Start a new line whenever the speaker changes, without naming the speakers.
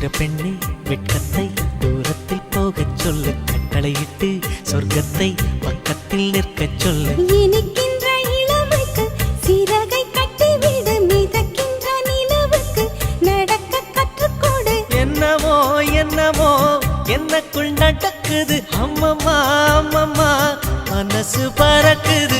சித்திர பெண்ணே வெட்கத்தை தூரத்தில் போகச் சொல்லு கட்டளையிட்டு சொர்க்கத்தை பக்கத்தில் நிற்கச் சொல்லு.
இனிக்கின்ற இளமைக்கு சிறகை கட்டிவிடு மிதக்கின்ற நிலவுக்கு நடக்க கற்றுக்கொடு
என்னக்குள் நடக்குது. அம்மம்மா அம்மம்மா மனசு பறக்குது.